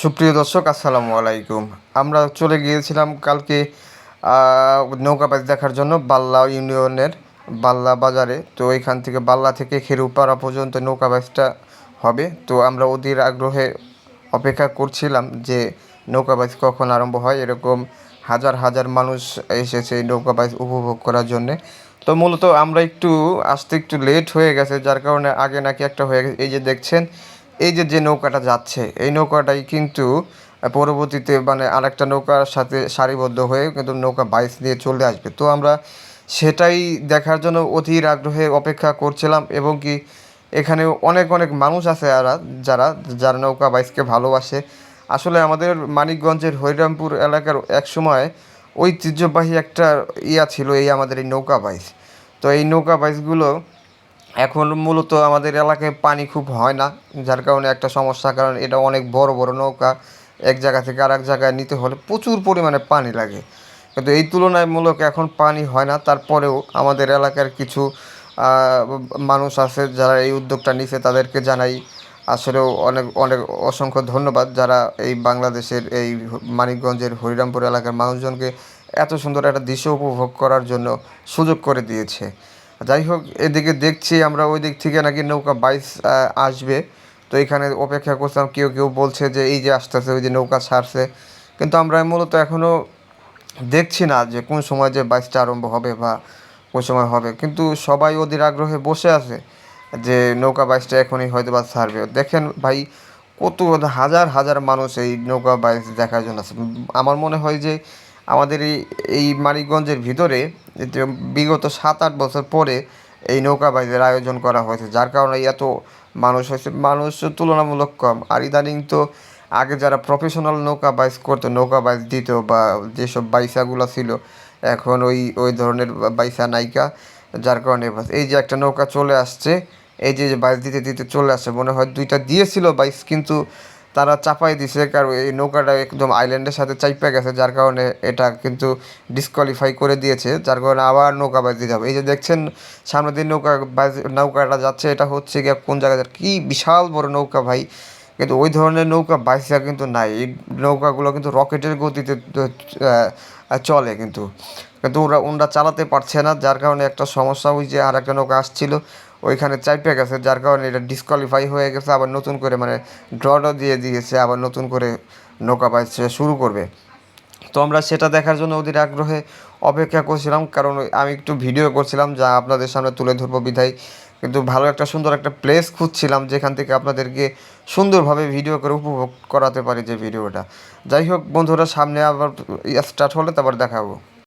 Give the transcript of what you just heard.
সুপ্রিয় দর্শক, আসসালামু আলাইকুম। আমরা চলে গিয়েছিলাম কালকে নৌকাবাজ দেখার জন্য বাল্লা ইউনিয়নের বাল্লা বাজারে। তো এখান থেকে বাল্লা থেকে খেরুপাড়া পর্যন্ত নৌকাবাজটা হবে। তো আমরা অধীর আগ্রহে অপেক্ষা করছিলাম যে নৌকাবাজ কখন আরম্ভ হয়। এরকম হাজার হাজার মানুষ এসেছে এই নৌকাবাজ উপভোগ করার জন্যে। তো মূলত আমরা একটু, আসতে একটু লেট হয়ে গেছে, যার কারণে আগে নাকি একটা হয়ে গেছে। এই যে দেখছেন এই যে যে নৌকাটা যাচ্ছে, এই নৌকাটাই কিন্তু পরবর্তীতে মানে আরেকটা নৌকার সাথে সারিবদ্ধ হয়ে কিন্তু নৌকা বাইস নিয়ে চলে আসবে। তো আমরা সেটাই দেখার জন্য অধীর আগ্রহে অপেক্ষা করছিলাম এবং কি এখানে অনেক অনেক মানুষ আছে যারা যারা যারা নৌকা বাইসকে ভালোবাসে। আসলে আমাদের মানিকগঞ্জের হরিরামপুর এলাকার এক সময় ঐতিহ্যবাহী একটা ইয়া ছিল এই আমাদের এই নৌকা বাইস। তো এই নৌকা বাইসগুলো এখন মূলত আমাদের এলাকায় পানি খুব হয় না, যার কারণে একটা সমস্যা, কারণ এটা অনেক বড় বড় নৌকা, এক জায়গা থেকে আর এক জায়গায় নিতে হলে প্রচুর পরিমাণে পানি লাগে। কিন্তু এই তুলনায় তুলনামূলক এখন পানি হয় না, তারপরেও আমাদের এলাকার কিছু মানুষ আছে যারা এই উদ্যোগটা নিছে, তাদেরকে জানাই। আসলেও অনেক অনেক অসংখ্য ধন্যবাদ যারা এই বাংলাদেশের এই মানিকগঞ্জের হরিরামপুর এলাকার মানুষজনকে এত সুন্দর একটা দৃশ্য উপভোগ করার জন্য সুযোগ করে দিয়েছে। যাই হোক, এদিকে দেখছি আমরা ওই দিক থেকে নাকি নৌকা বাইস আসবে। তো এখানে অপেক্ষা করছিলাম, কেউ কেউ বলছে যে এই যে আসতেছে, ওই যে নৌকা ছাড়ছে। কিন্তু আমরা মূলত এখনও দেখছি না যে কোন সময় যে বাইসটা আরম্ভ হবে বা কোন সময় হবে। কিন্তু সবাই ওদের আগ্রহে বসে আছে যে নৌকা বাইসটা এখনই হয়তো বা ছাড়বে। দেখেন ভাই, কত হাজার হাজার মানুষ এই নৌকা বাইস দেখার জন্য আছে। আমার মনে হয় যে আমাদের এই এই মানিকগঞ্জের ভিতরে বিগত সাত আট বছর পরে এই নৌকা বাইজের আয়োজন করা হয়েছে, যার কারণে এত মানুষ হয়েছে। মানুষ তুলনামূলক কম। আর ইদানিং তো আগে যারা প্রফেশনাল নৌকা বাইস করতো, নৌকা বাইস দিত বা যেসব বাইসাগুলো ছিল, এখন ওই ওই ধরনের বাইসা নায়িকা যার কারণে এই যে একটা নৌকা চলে আসছে, এই যে বাইস দিতে দিতে চলে আসছে, মনে হয় দুইটা দিয়েছিল বাইস, কিন্তু তারা চাপাই দিছে, কারণ এই নৌকাটা একদম আইল্যান্ডের সাথে চাইপা গেছে, যার কারণে এটা কিন্তু ডিসকোয়ালিফাই করে দিয়েছে, যার কারণে আবার নৌকা বাজ দিতে হবে এই যে দেখছেন, সামনের দিন নৌকা বাজ, নৌকাটা যাচ্ছে, এটা হচ্ছে গিয়ে কোন জায়গায় কী বিশাল বড় নৌকা ভাই। কিন্তু ওই ধরনের নৌকা বাইসা কিন্তু নাই। এই নৌকাগুলো কিন্তু রকেটের গতিতে চলে কিন্তু। কিন্তু ওরা ওনরা চালাতে পারছে না, যার কারণে একটা সমস্যা ওই যে আর একটা নৌকা আসছিল। ওইখানে চাইপে গেছে যার কারণে এটা ডিসকোয়ালিফাই হয়ে গেছে, আবার নতুন করে মানে ড্রটা দিয়ে দিয়েছে, আবার নতুন করে নৌকা বাইচ শুরু করবে। তো আমরা সেটা দেখার জন্য ওদের আগ্রহে অপেক্ষা করছিলাম, কারণ আমি একটু ভিডিও করছিলাম, যা আপনাদের সামনে তুলে ধরবো বিধায়। কিন্তু ভালো একটা সুন্দর একটা প্লেস খুঁজছিলাম, যেখান থেকে আপনাদেরকে সুন্দরভাবে ভিডিও করে উপভোগ করাতে পারি যে ভিডিওটা যাই হোক, বন্ধুরা, সামনে আবার স্টার্ট হলে তারপর দেখাবো।